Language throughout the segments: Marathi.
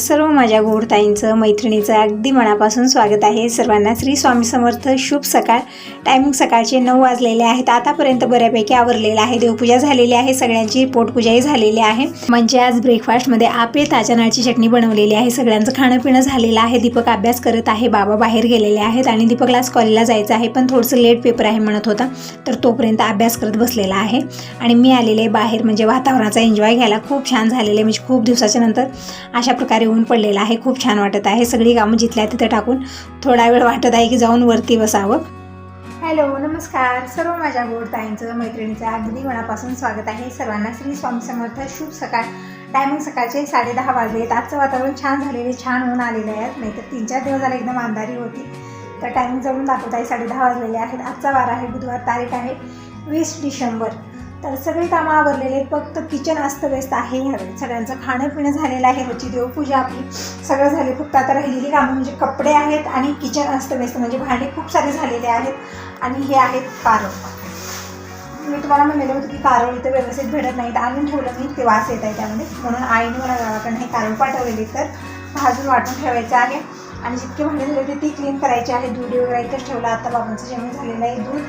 सर्व माझ्या गोडताईंचं मैत्रिणीचं अगदी मनापासून स्वागत आहे. सर्वांना श्री स्वामी समर्थ. शुभ सकाळ. टायमिंग सकाळचे नऊ वाजलेले आहेत. आतापर्यंत बऱ्यापैकी आवरलेलं आहे. देवपूजा झालेली आहे. सगळ्यांची पोटपूजाही झालेली आहे. म्हणजे आज ब्रेकफास्टमध्ये आपे ताज्या चटणी बनवलेली आहे. सगळ्यांचं खाणं पिणं झालेलं आहे. दीपक अभ्यास करत आहे. बाबा बाहेर गेलेले आहेत आणि दीपकला कॉलेजला जायचं आहे. पण थोडंसं लेट पेपर आहे म्हणत होता. तर तोपर्यंत अभ्यास करत बसलेला आहे. आणि मी आलेले बाहेर. म्हणजे वातावरणाचा एन्जॉय घ्यायला खूप छान झालेलं आहे. म्हणजे खूप दिवसाच्या नंतर अशा प्रकारे ऊन पडलेलं आहे. खूप छान वाटत आहे. सगळी कामं जिथल्या तिथं टाकून थोडा वेळ वाटत आहे की जाऊन वरती बसावं. हॅलो नमस्कार. सर्व माझ्या गोड ताईंचं मैत्रिणीचं अगदी मनापासून स्वागत आहे. सर्वांना श्री स्वामी समर्थ. शुभ सकाळ. टायमिंग सकाळचे साडे दहा वाजले आहेत आजचं वातावरण छान झालेले छान ऊन आलेलं आहे. नाहीतर तीन चार दिवस झाले एकदम अंधारी होती. तर टायमिंग जवळून दाखवत आहे. साडे दहा वाजलेले आहेत. आजचा वार आहे. बुधवार तारीख आहे. वीस डिसेंबर. तर सगळी कामं आवरलेली आहेत. फक्त किचन अस्तव्यस्त आहे ह्यावेळी. सगळ्यांचं खाणं पिणं झालेलं आहे. रोजची देवपूजा आपली सगळं झाले. फक्त आता राहिलेली कामं म्हणजे कपडे आहेत आणि किचन अस्तव्यस्त म्हणजे भांडे खूप सारे झालेले आहेत. आणि हे आहेत कारव मी तुम्हाला म्हणलेलं होतं की कारळ इथं व्यवस्थित भेटत नाहीत. आणून ठेवलं मी. ते वास येत आहे त्यामध्ये. म्हणून आईने मला गावाकडनं हे कारव पाठवलेली. तर भाजून वाटून ठेवायचं आहे. आणि जितके भांडे होते ती क्लीन करायची आहे दूध वगैरे इथंच ठेवलं. आता बाबांचं जेवण झालेलं आहे. दूध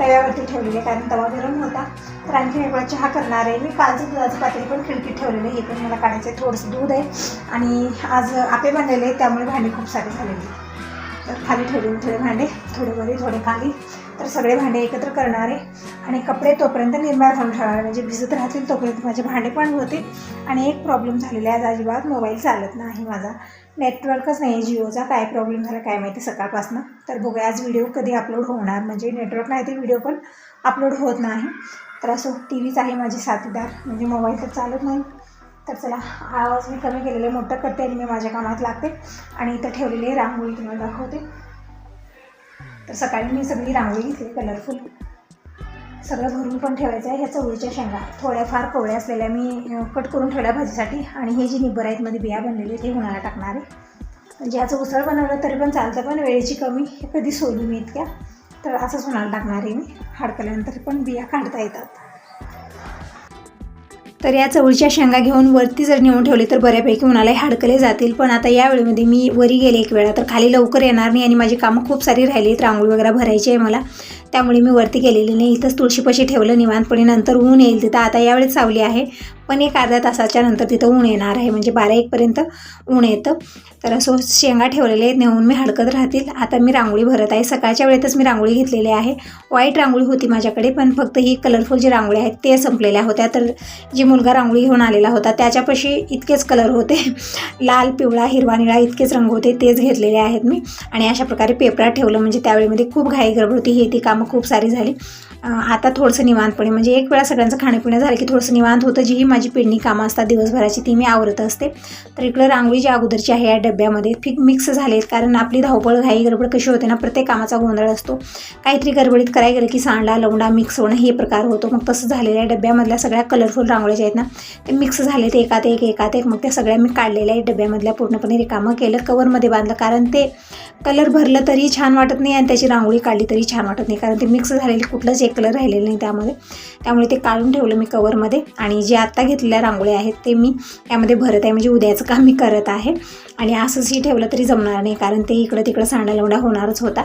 तव्यावरती ठेवलेले कारण तवा गरम होता. तर आणखी वेगळा चहा करणार आहे. मी कालचं दुधाचं पातळी पण खिडकीत ठेवलेलं आहे. हे पण मला काढायचं आहे. थोडंसं दूध आहे. आणि आज आपे बनलेले आहेत. त्यामुळे भांडे खूप सारे झालेले आहेत. तर खाली ठेवले थोडे भांडे. थोडे वरी थोडे खाली. तर सगळे भांडे एकत्र करणार आहे. आणि कपडे तोपर्यंत निर्माण होऊन ठेवणार म्हणजे भिजत राहतील तोपर्यंत माझे भांडे पण होते आणि एक प्रॉब्लेम झालेला आहे. आज अजिबात मोबाईल चालत नाही माझा. नेटवर्कच नाही आहे जिओचा काय प्रॉब्लेम झाला काय माहिती सकाळपासून. तर बघूया आज व्हिडिओ कधी अपलोड होणार. म्हणजे नेटवर्क नाही ते व्हिडिओ पण अपलोड होत नाही. तर असं टी व्हीच आहे माझी साथीदार. म्हणजे मोबाईल तर चालत नाही. तर चला आवाज मी कमी केलेले मोठं करते आणि मी माझ्या कामात लागते. आणि इथं ठेवलेली आहे रांगोळी तुम्हाला दाखवते. तर सकाळी मी सगळी रांगोळी घेतली कलरफुल सगळं भरून पण ठेवायचं आहे ह्या चवळीच्या शेंगा. थोड्याफार कोवळ्या असलेल्या मी कट करून ठेवल्या भाजीसाठी. आणि हे जे निब्बर आहेत मध्ये बिया बनलेले ते उन्हाळा टाकणार आहे. म्हणजे ह्याचं उसळ बनवलं तरी पण चालतं पण वेळेची कमी हे कधी सोडली मी इतक्या. तर असंच उन्हाळा टाकणार आहे मी. हाडकल्यानंतर पण बिया काढता येतात. तर या चवळीच्या शेंगा घेऊन वरती जर नेऊन ठेवले तर बऱ्यापैकी उन्हाला हाडकले जातील. पण आता या वेळेमध्ये मी वरी गेले एक वेळा तर खाली लवकर येणार नाही आणि माझी कामं खूप सारी राहिली आहेत. रांगोळी वगैरे भरायची आहे मला. त्यामुळे मी वरती गेलेली नाही. इथंच तुळशीपाशी ठेवलं निवांतपणे नंतर ऊन येईल तिथं. आता यावेळेस सावली आहे. पण एक अर्ध्या तासाच्या नंतर तिथं ऊन येणार आहे. म्हणजे बारा एकपर्यंत ऊन येतं. तर असं शेंगा ठेवलेले आहेत. नेऊन मी हडकत राहतील. आता मी रांगोळी भरत आहे. सकाळच्या वेळेतच मी रांगोळी घेतलेली आहे. व्हाईट रांगोळी होती माझ्याकडे पण फक्त ही कलरफुल जी रांगोळी आहेत ते संपलेल्या होत्या. तर जी मुलगा रांगोळी घेऊन आलेला होता त्याच्यापाशी इतकेच कलर होते. लाल पिवळा हिरवा निळा इतकेच रंग होते. तेच घेतलेले आहेत मी. आणि अशा प्रकारे पेपरात ठेवलं. म्हणजे त्यावेळेमध्ये खूप घाई गडबड होती हे ती कामं खूप सारी झाली. आता थोडंसं निवांतपणे म्हणजे एक वेळा सगळ्यांचं खाणंपिणं झालं की थोडंसं निवांत होतं. जी ही माझी पेंडिंग कामं असतात दिवसभराची ती मी आवरत असते. तर इकडं रांगोळी जी अगोदरची आहे या डब्यामध्ये फिक मिक्स झाले आहेत कारण आपली धावपळ घाई गडबड कशी होते ना प्रत्येक कामाचा गोंधळ असतो. काहीतरी गडबडीत करायला गेलं की सांडा लवंडा मिक्स होणं हे प्रकार होतो. मग तसं झालेल्या डब्यामधल्या सगळ्या कलरफुल रांगोळ्या ज्या आहेत ना ते मिक्स झाले ते एकात एक एकात एक. मग त्या सगळ्या मी काढलेल्या आहेत डब्यामधल्या. पूर्णपणे रिकामं केलं कवरमध्ये बांधलं. कारण ते कलर भरलं तरी छान वाटत नाही आणि त्याची रांगोळी काढली तरी छान वाटत नाही. कारण ते मिक्स झालेले कुठलंच एक कलर राहिलेलं नाही त्यामध्ये. त्यामुळे ते काढून ठेवलं मी कवरमध्ये आणि जे आत्ता घेतलेल्या रांगोळ्या आहेत ते मी त्यामध्ये भरत आहे. म्हणजे उद्याचं काम मी करत आहे. आणि असंच ठेवलं तरी जमणार नाही कारण ते इकडं तिकडं सांडा लवडा होणारच होता.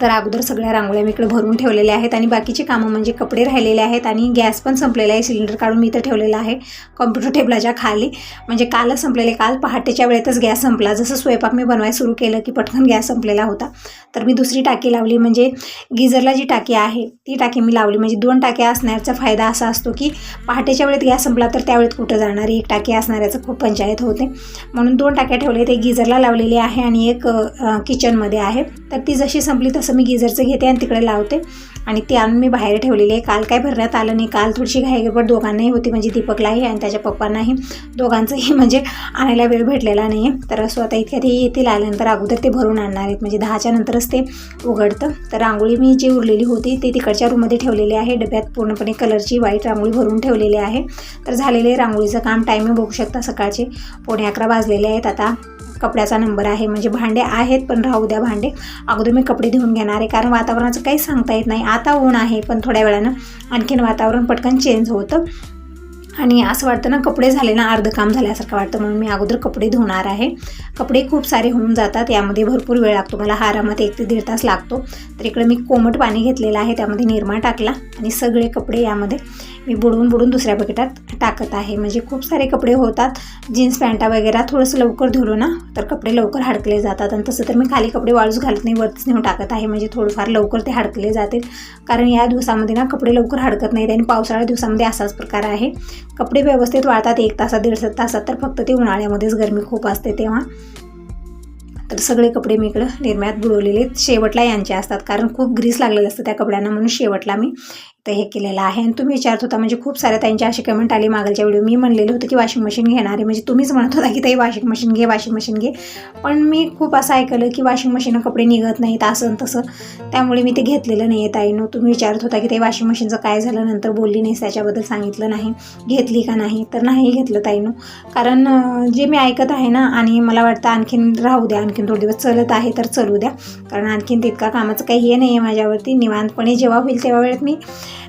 तर अगोदर सगळ्या रांगोळ्या मी इकडे भरून ठेवलेल्या आहेत आणि बाकीची कामं म्हणजे कपडे राहिलेले आहेत आणि गॅस पण संपलेला आहे सिलेंडर काढून मी इथं ठेवलेला आहे कॉम्प्युटर टेबलाच्या खाली. म्हणजे कालच संपलेले काल पहाटेच्या वेळेतच गॅस संपला. जसं स्वयंपाक मी बनवायला सुरू केलं की पटकन गॅस संपलेला होता. तर मी दुसरी टाकी लावली म्हणजे गिझरला जी टाकी आहे ती टाकी मी लावली. म्हणजे दोन टाक्या असण्याचा फायदा असा असतो की पहाटेच्या वेळेत गॅस संपला तर त्यावेळेत कुठं जाणार? एक टाकी असणाऱ्याचं खूप पंचायत होते. म्हणून दोन टाक्या ठेवले ते गिझरला लावलेली आहे आणि एक किचनमध्ये आहे. तर ती जशी संपली तसं असं मी गिझरचं घेते आणि तिकडे लावते. आणि ते आणून मी बाहेर ठेवलेली आहे. काल काय भरण्यात आलं नाही. काल थोडीशी घाईगडबड दोघांनाही होती. म्हणजे दीपकलाही आणि त्याच्या पप्पांनाही. दोघांचंही म्हणजे आणायला वेळ भेटलेला नाही आहे तर असं आता इतक्या ते येतील. आल्यानंतर अगोदर ते भरून आणणार आहेत. म्हणजे दहाच्या नंतरच ते उघडतं. तर रांगोळी मी जी उरलेली होती ती तिकडच्या रूममध्ये ठेवलेली आहे. डब्यात पूर्णपणे कलरची व्हाईट रांगोळी भरून ठेवलेली आहे. तर झालेले रांगोळीचं काम. टायमिंग बघू शकता. सकाळचे पोणे अकरा वाजलेले आहेत. आता कपड्याचा नंबर आहे म्हणजे भांडे आहेत पण राहू द्या भांडे. अगोदर मी कपडे धुवून घेणार आहे कारण वातावरणाचं काहीच सांगता येत नाही. आता ऊन आहे पण थोड्या वेळानं आणखीन वातावरण पटकन चेंज होतं. आणि असं वाटतं ना कपडे झाले ना अर्धं काम झाल्यासारखं वाटतं. म्हणून मी अगोदर कपडे धुणार आहे. कपडे खूप सारे होऊन जातात यामध्ये भरपूर वेळ लागतो. मला आरामात एक ते दीड तास लागतो. तर इकडे मी कोमट पाणी घेतलेलं आहे त्यामध्ये निरमा टाकला आणि सगळे कपडे यामध्ये मी बुडवून बुडून दुसऱ्या बकेटात टाकत आहे. म्हणजे खूप सारे कपडे होतात. जीन्स पॅन्टा वगैरे थोडंसं लवकर धुलो ना तर कपडे लवकर हडकले जातात. आणि तसं तर मी खाली कपडे वाळूच घालत नाही वरतीच नेऊन टाकत आहे. म्हणजे थोडंफार लवकर ते हडकले जातील. कारण या दिवसामध्ये ना कपडे लवकर हडकत नाहीत आणि पावसाळ्या दिवसामध्ये असाच प्रकार आहे. कपडे व्यवस्थित वाळतात एक तासात दीड तासात तर फक्त ते उन्हाळ्यामध्येच गरमी खूप असते तेव्हा. तर सगळे कपडे मी इकडं निर्म्यात बुडवलेले शेवटला यांचे असतात. कारण खूप ग्रीस लागलेलं असतं त्या कपड्यांना म्हणून शेवटला मी. तर हे केलेलं आहे. आणि तुम्ही विचारत होता म्हणजे खूप साऱ्या त्यांची अशी कमेंट आली मागलच्या व्हिडिओ मी म्हणलेलं होतं की वॉशिंग मशीन घेणार. आहे म्हणजे तुम्हीच म्हणत होता की ताई वॉशिंग मशीन घे वॉशिंग मशीन घे. पण मी खूप असं ऐकलं की वॉशिंग मशीन कपडे निघत नाहीत असं तसं. त्यामुळे मी ते घेतलेलं नाही आहे ताईनं. तुम्ही विचारत होता की ते वॉशिंग मशीनचं काय झालं? नंतर बोलली नाहीस त्याच्याबद्दल सांगितलं नाही. घेतली का नाही? तर नाही घेतलं ताईनं. कारण जे मी ऐकत आहे ना आणि मला वाटतं आणखीन राहू द्या आणखीन थोडे दिवस चलत आहे तर चलू द्या. कारण आणखीन तितका कामाचं काही हे नाही आहे माझ्यावरती. निवांतपणे जेव्हा होईल तेव्हा वेळेत मी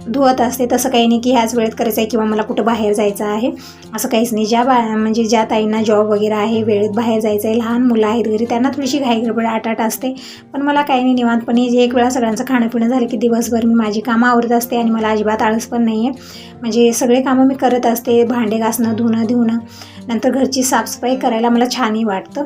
धुवत असते तसं काही नाही की ह्याच वेळेत करायचं आहे किंवा मला कुठं बाहेर जायचं आहे. असं काहीच नाही. ज्या बा म्हणजे ज्या ताईंना जॉब वगैरे आहे वेळेत बाहेर जायचं आहे लहान मुलं आहेत घरी त्यांना थोडीशी घाई गडबड आटाट असते. पण मला काही नाही निवांतपणे जे एक वेळा सगळ्यांचं खाणं पिणं झालं की दिवसभर मी माझी कामं आवरत असते आणि मला अजिबात आळस पण नाही आहे म्हणजे सगळे कामं मी करत असते भांडे घासणं धुणं धुणं नंतर घरची साफसफाई करायला मला छानही वाटतं.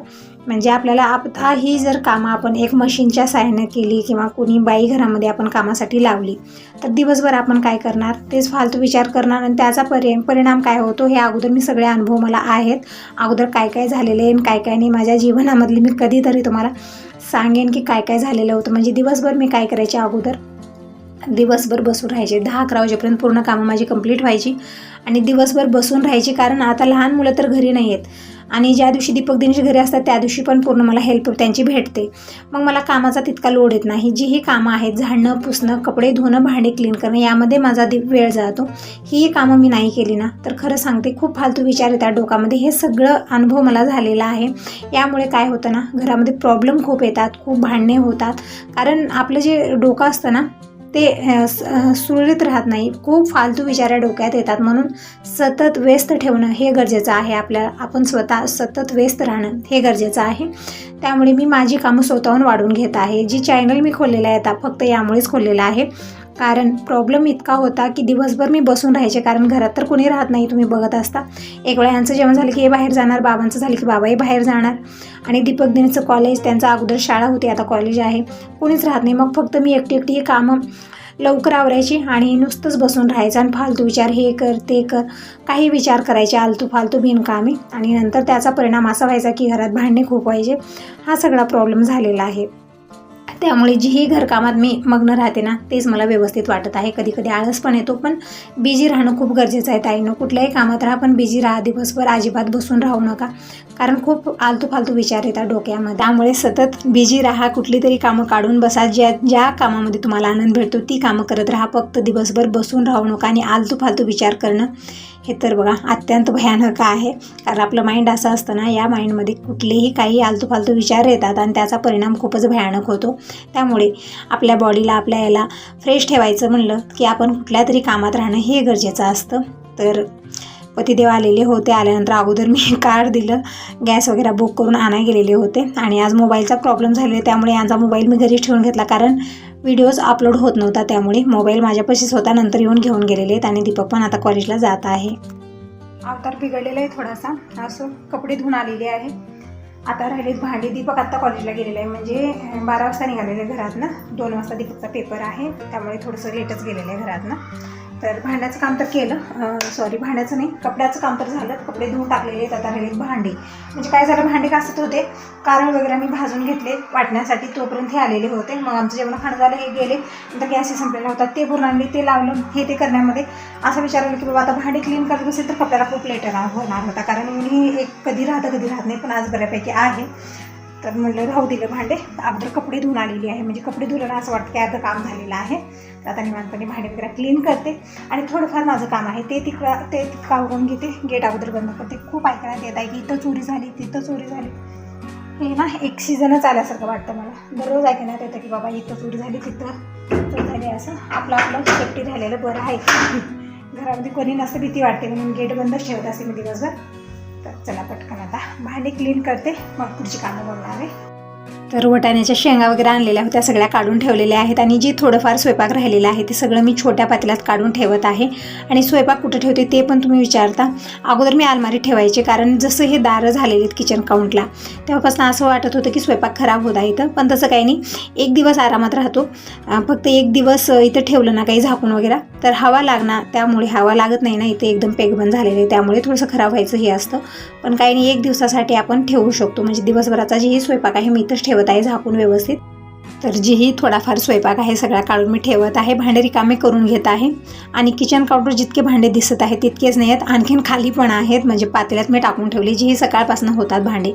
म्हणजे आपल्याला आता ही जर कामं आपण एक मशीनच्या सहाय्यानं केली किंवा कोणी बाई घरामध्ये आपण कामासाठी लावली तर दिवसभर आपण काय करणार? तेच फालतू विचार करणार आणि त्याचा परि परिणाम काय होतो? हे अगोदर मी सगळे अनुभव मला आहेत. अगोदर काय काय झालेले आहे आणि काय काय नाही माझ्या जीवनामधली मी कधीतरी तुम्हाला सांगेन की काय काय झालेलं होतं. म्हणजे दिवसभर मी काय करायचे अगोदर? दिवसभर बसून राहायचे. दहा अकरा वाजेपर्यंत पूर्ण कामं माझी कंप्लीट व्हायची आणि दिवसभर बसून राहायची कारण आता लहान मुलं तर घरी नाही आहेत आणि ज्या दिवशी दीपक दिनेश घरी असतात त्या दिवशी पण पूर्ण मला हेल्प त्यांची भेटते. मग मला कामाचा तितका लोड येत नाही. जी ही कामं आहेत झाडणं पुसणं कपडे धुणं भांडे क्लीन करणं यामध्ये माझा दि वेळ जातो. ही कामं मी नाही केली ना तर खरं सांगते खूप फालतू विचार येतात डोकामध्ये. हे सगळं अनुभव मला झालेला आहे. यामुळे काय होतं ना घरामध्ये प्रॉब्लेम खूप येतात खूप भांडणे होतात. कारण आपलं जे डोकं असतं ना ते स- सुरळीत राहत नाही. खूप फालतू विचार डोक्यात येतात. म्हणून सतत व्यस्त ठेवणं हे गरजेचं आहे. आपल्या आपण स्वतः सतत व्यस्त राहणं हे गरजेचं आहे. त्यामुळे मी माझी कामं स्वतःहून वाढवून घेत आहे. जी चॅनल मी खोललेलं आहे आता फक्त यामुळेच खोललेलं आहे कारण प्रॉब्लेम इतका होता की दिवसभर मी बसून राहायचे. कारण घरात तर कोणी राहत नाही तुम्ही बघत असता. एक वेळा यांचं जेवण झालं की हे बाहेर जाणार बाबांचं झालं की बाबाही बाहेर जाणार. आणि दीपक दिनीचं कॉलेज त्यांचा अगोदर शाळा होती आता कॉलेज आहे. कोणीच राहत नाही. मग फक्त मी एकटी एकटी हे कामं लवकर आवरायची आणि नुसतंच बसून राहायचं आणि फालतू विचार हे कर ते कर. काही विचार करायचे आलतू फालतू बिनकामी. आणि नंतर त्याचा परिणाम असा व्हायचा की घरात भांडणे खूप व्हायचे. हा सगळा प्रॉब्लेम झालेला आहे. त्यामुळे जीही घरकामात मी मग्न राहते ना तेच मला व्यवस्थित वाटत आहे. कधी कधी आळस पण येतो पण बिझी राहणं खूप गरजेचं आहे ताईनं. कुठल्याही कामात राहा पण बिझी राहा. दिवसभर अजिबात बसून राहू नका. कारण खूप आलतू फालतू विचार येतात डोक्यामध्ये. त्यामुळे सतत बिझी राहा. कुठली तरी कामं काढून बसा. ज्या ज्या कामामध्ये तुम्हाला आनंद भेटतो ती कामं करत राहा. फक्त दिवसभर बसून राहू नका आणि आलतू फालतू विचार करणं हे तर बघा अत्यंत भयानक आहे. कारण आपलं माइंड असं असतं ना या माइंडमध्ये कुठलेही काही आलतू फालतू विचार येतात आणि त्याचा परिणाम खूपच भयानक होतो. त्यामुळे आपल्या बॉडीला आपल्या याला फ्रेश ठेवायचं म्हणलं की आपण कुठल्या तरी कामात राहणं हे गरजेचं असतं. तर पतिदेव आलेले होते. आल्यानंतर अगोदर मी कार्ड दिलं. गॅस वगैरे बुक करून आणाय गेलेले होते. आणि आज मोबाईलचा प्रॉब्लेम झालेला त्यामुळे यांचा मोबाईल मी घरीच ठेवून घेतला. कारण व्हिडिओज अपलोड होत नव्हता त्यामुळे मोबाईल माझ्यापाशीच होता. नंतर येऊन घेऊन गेलेले आहेत आणि दीपक पण आता कॉलेजला जात आहे. अवतार बिघडलेला आहे थोडासा. असं कपडे धुवून आलेले आहे. आता राहिलेत भांडी. दीपक आत्ता कॉलेजला गेलेलं आहे. म्हणजे बारा वाजता निघालेलं आहे घरातनं. दोन वाजता दीपकचा पेपर आहे. त्यामुळे थोडंसं लेटच गेलेलं आहे घरातनं. तर भांड्याचं काम तर केलं. सॉरी भांड्याचं नाही कपड्याचं काम तर झालं. कपडे धुवून टाकलेले आहेत. आता राहिलेत भांडी. म्हणजे काय झालं भांडे घासत होते. कारण वगैरे मी भाजून घेतले वाटण्यासाठी. तोपर्यंत हे आलेले होते. मग आमचं जेवण खाणं झालं हे गेले. नंतर गॅसेस संपलेला होता. ते भरून आणले ते लावलं हे ते करण्यामध्ये. असं विचारलं की बाबा आता भांडे क्लीन करत असेल तर कपड्याला खूप लेट होणार होता. कारण मी एक कधी राहतं कधी राहत नाही. पण आज बऱ्यापैकी आहे. तर म्हटलं राहू दिलं भांडे अगोदर कपडे धुवून आलेली आहे. म्हणजे कपडे धुलं असं वाटतं की अर्धं काम झालेलं आहे. तर आता निवांतपणे भांडे वगैरे क्लीन करते. आणि थोडंफार माझं काम आहे ते तिकडं ते तितकं आवरून घेते. गेट अगोदर बंद करते. खूप ऐकण्यात येत आहे की इथं चोरी झाली तिथं चोरी झाली. हे ना एक सीझनच आल्यासारखं वाटतं मला. दररोज ऐकण्यात येतं की बाबा इथं चोरी झाली तिथं चोरी झाली असं. आपलं आपलं सेफ्टी राहिलेलं बरं आहे. घरामध्ये कोणी नसतं भीती वाटते म्हणून गेट बंदच ठेवत असते मी दिवसभर. तर चला पटकन आता भांडी क्लीन करते. मग पुढची कामं बघणार आहे. तर वटाण्याच्या शेंगा वगैरे आणलेल्या होत्या सगळ्या काढून ठेवलेल्या आहेत आणि जे थोडंफार स्वयंपाक राहिलेला आहे ते सगळं मी छोट्या पातेल्यात काढून ठेवत आहे. आणि स्वयंपाक कुठं ठेवते ते पण तुम्ही विचारता. अगोदर मी अलमारी ठेवायचे कारण जसं हे दारं झालेले आहेत किचन काउंटला तेव्हापासून असं वाटत होतं की स्वयंपाक खराब होत आहे इथं. पण तसं काही नाही. एक दिवस आरामात राहतो. फक्त एक दिवस इथं ठेवलं ना काही झाकून वगैरे. तर हवा लागणार त्यामुळे हवा लागत नाही ना इथे एकदम पेगबंद झालेलं आहे. त्यामुळे थोडंसं खराब व्हायचं हे असतं. पण काही नाही एक दिवसासाठी आपण ठेवू शकतो. म्हणजे दिवसभराचा जेही स्वयंपाक आहे मी इथंच ठेवत आहे झाकून व्यवस्थित. तर जेही थोडाफार स्वयंपाक आहे सगळा काढून मी ठेवत आहे. भांडे रिकामे करून घेत आहे. आणि किचन काउंटर जितके भांडे दिसत आहेत तितकेच नाही आहेत. आणखीन खाली पण आहेत. म्हणजे पातेल्यात मी टाकून ठेवले. जीही सकाळपासून होतात भांडे.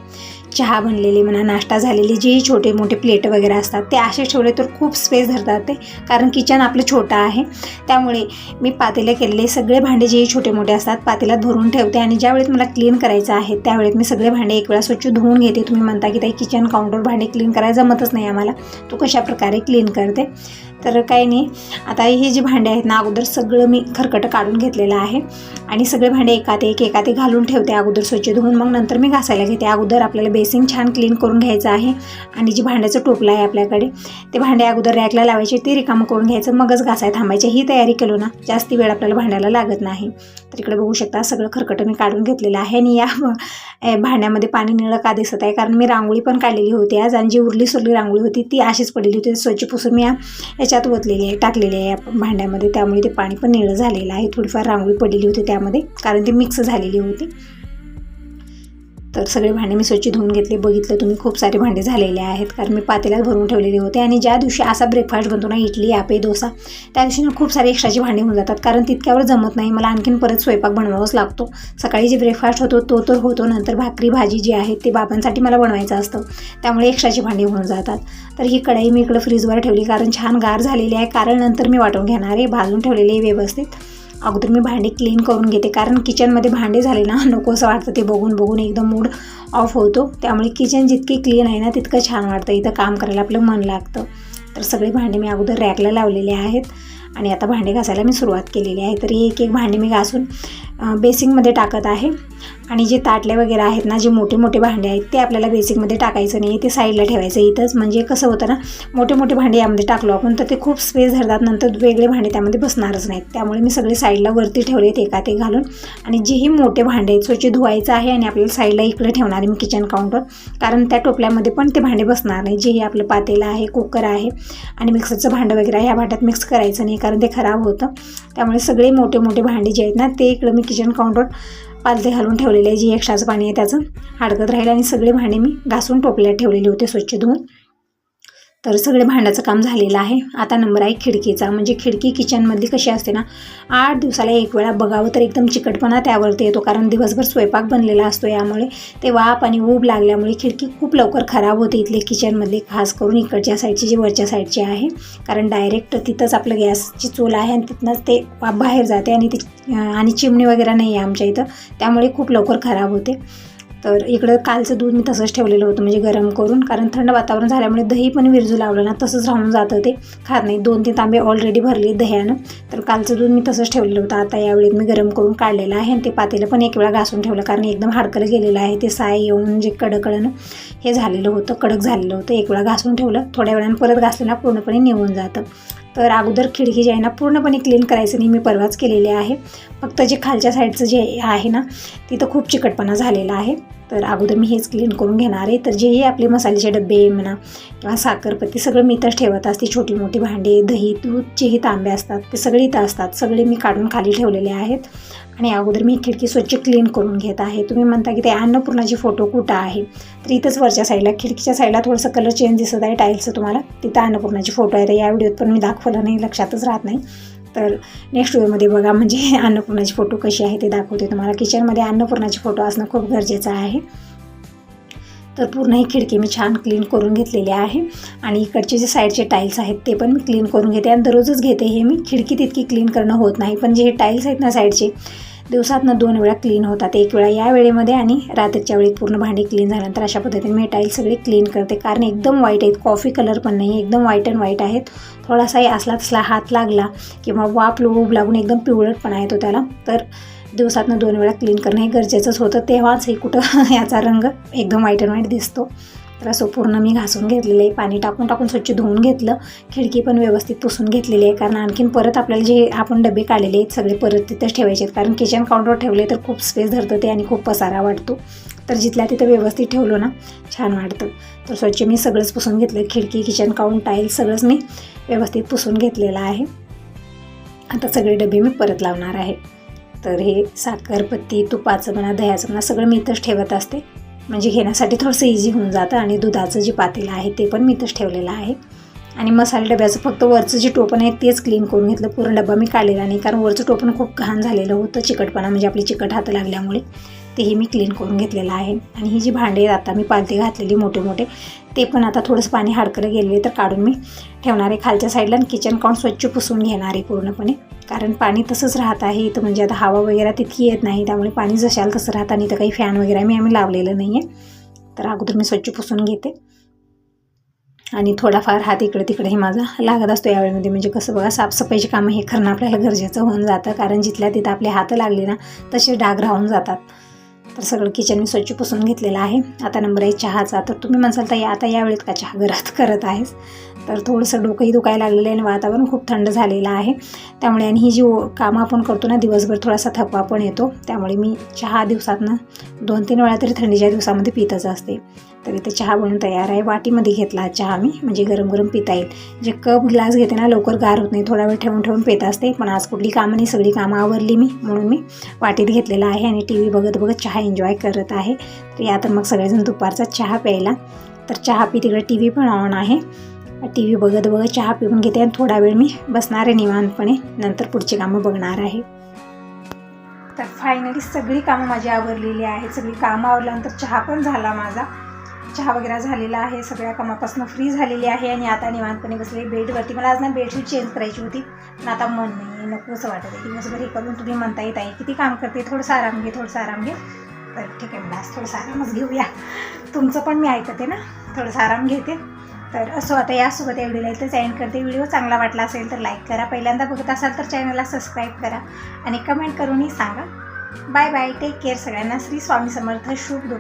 चहा बनलेली म्हणा नाश्ता झालेले जेही छोटे मोठे प्लेट वगैरे असतात ते असे ठेवले तर खूप स्पेस धरतात ते. कारण किचन आपलं छोटं आहे. त्यामुळे मी पातेले केलेले सगळे भांडे जेही छोटे मोठे असतात पातेल्यात भरून ठेवते आणि ज्यावेळेस मला क्लीन करायचं आहे त्यावेळेस मी सगळे भांडे एक वेळा स्वच्छ धुवून घेते. तुम्ही म्हणता की ताई किचन काउंटर भांडे क्लीन करायला जमतच नाही आम्हाला. तू कशा प्रकारे क्लीन करते? तर काही नाही. आता हे जे भांडे आहेत ना अगोदर सगळं मी खरकटं काढून घेतलेलं आहे. आणि सगळे भांडे एकात एक एकात एक घालून ठेवते अगोदर स्वच्छ धुवून. मग नंतर मी घासायला घेते. अगोदर आपल्याला बेसिन छान क्लीन करून घ्यायचं आहे. आणि जे भांड्याचं टोपलं आहे आपल्याकडे ते भांडे अगोदर रॅकला लावायचे. ते रिकामं करून घ्यायचं. मगच घासाय थांबायचे. ही तयारी केलो ना जास्ती वेळ आपल्याला भांड्याला लागत नाही. इकडे बघू शकता. सगळं खरकटं मी काढून घेतलेलं आहे आणि या भांड्यामध्ये पाणी निळं का दिसत आहे? कारण मी रांगोळी पण काढलेली होती आज आणि जी उरली सुरली रांगोळी होती ती अशीच पडलेली होती. स्वच्छ पुसून मी या याच्यात ओतलेली आहे टाकलेली आहे या भांड्यामध्ये. त्यामुळे ते पाणी पण निळं झालेलं आहे. थोडीफार रांगोळी पडलेली होती त्यामध्ये कारण ती मिक्स झालेली होती. तर सगळे भांडे मी स्वच्छ धुवून घेतले. बघितलं तुम्ही खूप सारे भांडे झालेले आहेत. कारण मी पातेल्यात भरून ठेवलेले होते. आणि ज्या दिवशी असा ब्रेकफास्ट बनतो ना इडली आपे डोसा त्या दिवशी ना खूप सारे एक्स्ट्राचे भांडे होऊन जातात. कारण तितक्यावर जमत नाही. मला आणखीन परत स्वयंपाक बनवावाच लागतो. सकाळी जे ब्रेकफास्ट होतो तो तर होतो. नंतर भाकरी भाजी जी आहे ते बाबांसाठी मला बनवायचं असतं. त्यामुळे एक्स्ट्राचे भांडे होऊन जातात. तर ही कढई मी इकडं फ्रीजवर ठेवली. कारण छान गार झालेली आहे. कारण नंतर मी वाटून घेणार आहे. भाजून ठेवलेली आहे व्यवस्थित. अगोदर मी भांडे क्लीन करून घेते. कारण किचनमध्ये भांडे झाले ना नको असं वाटतं. ते बघून बघून एकदम मूड ऑफ होतो. त्यामुळे किचन जितकी क्लीन आहे ना तितकं छान वाटतं. इथं काम करायला आपलं मन लागतं. तर सगळे भांडे मी अगोदर रॅकला लावलेले आहेत. आणि आता भांडे घासायला मी सुरुवात केलेली आहे. तरी एक एक भांडे मी घासून बेसिंगमध्ये टाकत आहे. आणि जे ताटले वगैरे आहेत ना जे मोठे मोठे भांडे आहेत ते आपल्याला बेसिकमध्ये टाकायचं नाही. ते साईडला ठेवायचं. इथंच म्हणजे कसं होतं ना मोठे मोठे भांडे यामध्ये टाकलो आपण तर ते खूप स्पेस धरतात. नंतर वेगळे भांडे त्यामध्ये बसणारच नाहीत. त्यामुळे मी सगळे साईडला वरती ठेवले आहेत एका ते घालून. आणि जेही मोठे भांडे आहेत स्वच्छ धुवायचं आहे आणि आपल्याला साईडला इकडे ठेवणार आहे मी किचन काउंटर कारण त्या टोपल्यामध्ये पण ते भांडे बसणार नाही. जेही आपलं पातेलं आहे कुकर आहे आणि मिक्सरचं भांडं वगैरे आहे ह्या भांड्यात मिक्स करायचं नाही कारण ते खराब होतं. त्यामुळे सगळे मोठे मोठे भांडे जे आहेत ना ते इकडं मी किचन काउंटर पालथे घालून ठेवलेले आहे. जी एक्स्ट्राचं पाणी आहे त्याचं. हडकत राहील आणि सगळे भांडे मी घासून टोपल्यात ठेवलेले होते स्वच्छ धुवून. तर सगळे भांड्याचं काम झालेलं आहे. आता नंबर आहे खिडकीचा. म्हणजे खिडकी किचनमधली कशी असते ना आठ दिवसाला एक वेळा बघावं तर एकदम चिकटपणा त्यावरती येतो. कारण दिवसभर स्वयंपाक बनलेला असतो यामुळे ते वाफ आणि ऊब लागल्यामुळे खिडकी खूप लवकर खराब होते इथले किचनमधले खास करून इकडच्या साईडची जी वरच्या साईडची आहे. कारण डायरेक्ट तिथंच आपलं गॅसची चूल आहे आणि तिथनंच ते वाफ बाहेर जाते आणि ती आणि चिमणी वगैरे नाही आहे आमच्या इथं. त्यामुळे खूप लवकर खराब होते. तर इकडं कालचं दूध मी तसंच ठेवलेलं होतं म्हणजे गरम करून कारण थंड वातावरण झाल्यामुळे दही पण विरजू लावलं ना तसंच राहून जातं ते. खात नाही. दोन तीन तांबे ऑलरेडी भरले दह्यानं. तर कालचं दूध मी तसंच ठेवलेलं होतं. आता यावेळी मी गरम करून काढलेलं आहे आणि ते पातेलं पण एक वेळा घासून ठेवलं कारण एकदम हाडकलं गेलेलं आहे. ते साय येऊन जे कडकडनं हे झालेलं होतं कडक झालेलं होतं. एक वेळा घासून ठेवलं. थोड्या वेळानं परत घासलं ना पूर्णपणे निघून जातं. तर अगोदर खिडकी जी आहे ना पूर्णपणे क्लीन करायचं नाही. मी परवाच केलेले आहे. फक्त जे खालच्या साईडचं जे आहे ना तिथं खूप चिकटपणा झालेला आहे. तर अगोदर मी हेच क्लीन करून घेणार आहे. तर जेही आपले मसाल्याचे डबे म्हणा किंवा साखरपत्ती सगळं मी इथंच ठेवत असते. छोटी मोठी भांडे दही दूध जेही तांबे असतात ते सगळे इथं असतात. सगळे मी काढून खाली ठेवलेले आहेत. आणि अगोदर मी खिडकी स्वच्छ क्लीन करून घेत आहे. तुम्ही म्हणता की ते अन्नपूर्णाची फोटो कुठं आहे? तर इथंच वरच्या साईडला खिडकीच्या साईडला थोडंसं कलर चेंज दिसत आहे टाईलचं तुम्हाला. तिथं अन्नपूर्णाची फोटो आहे. तर या व्हिडिओत पण मी दाखवलं नाही लक्षातच राहत नाही. तर नेक्स्ट व्हिडिओमध्ये बघा म्हणजे अन्नपूर्णाची फोटो कशी आहे ते दाखवते तुम्हाला. किचनमध्ये अन्नपूर्णाची फोटो असणं खूप गरजेचं आहे. तर पूर्ण ही खिडकी मी छान क्लीन करून घेतलेली आहे. आणि इकडचे जे साईडचे टाईल्स आहेत ते पण मी क्लीन करून घेते. आणि दररोजच घेते. हे मी खिडकी तितकी क्लीन करणं होत नाही. पण जे हे टाईल्स आहेत ना साईडचे दिवसातनं दोन वेळा क्लीन होतात. एक वेळा या वेळेमध्ये आणि रात्रीच्या वेळी पूर्ण भांडी क्लीन झाल्यानंतर अशा पद्धतीने मी टाईल सगळी क्लीन करते. कारण एकदम वाईट आहेत. कॉफी कलर पण नाही एकदम व्हाईट अँड व्हाईट आहेत. थोडासाही असला तसला हात लागला किंवा वाप लोब लागून एकदम पिवळटपणा येतो त्याला. तर दिवसातनं दोन वेळा क्लीन करणं हे गरजेचंच होतं. तेव्हाच हे कुठं याचा रंग एकदम वाईट अँड वाईट दिसतो. तर असं पूर्ण मी घासून घेतलेलं आहे. पाणी टाकून टाकून स्वच्छ धुवून घेतलं. खिडकी पण व्यवस्थित पुसून घेतलेली आहे. कारण आणखीन परत आपल्याला जे आपण डबे काढलेले आहेत सगळे परत तिथंच ठेवायचे आहेत. कारण किचन काउंटरवर ठेवले तर खूप स्पेस धरतं ते आणि खूप पसारा वाटतो तर जिथल्या तिथं व्यवस्थित ठेवलो ना छान वाटतं तर स्वच्छ मी सगळंच पुसून घेतलं खिडकी किचन काउंट टाईल सगळंच मी व्यवस्थित पुसून घेतलेलं आहे. आता सगळे डबे मी परत लावणार आहे. तर हे साखरपत्ती तुपाचं म्हणा दह्याचं म्हणा सगळं मी इथंच ठेवत असते. म्हणजे घेण्यासाठी थोडंसं इझी होऊन जातं आणि दुधाचं जे पातेलं आहे ते पण मी इथंच ठेवलेलं आहे. आणि मसाले डब्याचं फक्त वरचं जे टोपण आहे तेच क्लीन करून घेतलं. पूर्ण डबा मी काढलेला नाही कारण वरचं टोपण खूप घाण झालेलं होतं चिकटपणा म्हणजे आपली चिकट हात लागल्यामुळे. तेही मी क्लीन करून घेतलेलं आहे. आणि ही जी भांडे आहेत आता मी पालती घातलेली मोठे मोठे ते पण आता थोडंसं पाणी हाडकलं गेलेले तर काढून मी ठेवणार आहे खालच्या साईडला आणि किचन काउंट स्वच्छ पुसून घेणार आहे पूर्णपणे. कारण पाणी तसंच राहत आहे इथं म्हणजे आता हवा वगैरे तितकी येत नाही त्यामुळे पाणी जशाल तसं राहतं आणि इथं काही फॅन वगैरे मी आम्ही लावलेलं नाही आहे तर अगोदर मी स्वच्छ पुसून घेते. आणि थोडाफार हात इकडे तिकडेही माझा लागत असतो यावेळेमध्ये. म्हणजे कसं बघा साफसफाईची कामं हे करणं आपल्याला गरजेचं होऊन जातं. कारण जिथल्या तिथं आपले हात लागले ना तसे डाग राहून जातात. तर सगळं किचन मी स्वच्छ पुसून घेतलेलं आहे. आता नंबर आहे चहाचा. तर तुम्ही म्हणसाल तर आता या वेळेत का चहा घरात करत आहेस? तर थोडंसं डोकंही दुखायला लागलेलं आहे आणि वातावरण खूप थंड झालेलं आहे. त्यामुळे आणि ही जी ओ- कामं आपण करतो ना दिवसभर थोडासा थकवा पण येतो. त्यामुळे मी चहा दिवसातनं दोन तीन वेळा तरी थंडीच्या दिवसामध्ये पितच असते. तर इथे चहा बनवून तयार आहे. वाटीमध्ये घेतला हा चहा मी म्हणजे गरम गरम पिता येईल. जे कप ग्लास घेते ना लवकर गार होत नाही. थोडा वेळ ठेवून ठेवून पित असते. पण आज कुठली कामं नाही. सगळी कामं आवरली मी. म्हणून मी वाटीत घेतलेला आहे आणि टी व्ही बघत बघत चहा एन्जॉय करत आहे. तर या तर मग सगळेजण दुपारचा चहा प्यायला. तर चहा पी तिकडे टी व्ही पण ऑन आहे. टी व्ही बघत बघत चहा पिऊन घेते आणि थोडा वेळ मी बसणार आहे निवांतपणे. नंतर पुढची कामं बघणार आहे. तर फायनली सगळी कामं माझी आवरलेली आहेत. सगळी कामं आवरल्यानंतर चहा पण झाला माझा. चहा वगैरे झालेला आहे सगळ्या कामापासून फ्री झालेली आहे आणि आता निवांतपणे बसले बेडवरती. मला आज ना बेडशीट चेंज करायची होती. पण आता मन नाही नको असं वाटत आहे. दिवसभर हे करून तुम्ही म्हणता येत आहे किती काम करते? थोडंसं आराम घे थोडंसं आराम घे. तर ठीक आहे मला आज थोडंसं आरामच घेऊया. तुमचं पण मी ऐकते ना थोडंसं आराम घेते. तर असो आता यासोबत एवढी व्हिडिओला इथंच एंड करते. व्हिडिओ चांगला वाटला असेल तर लाईक करा. पहिल्यांदा बघत असाल तर चॅनलला सबस्क्राईब करा आणि कमेंट करूनही सांगा. बाय बाय टेक केअर सगळ्यांना. श्री स्वामी समर्थ. शुभ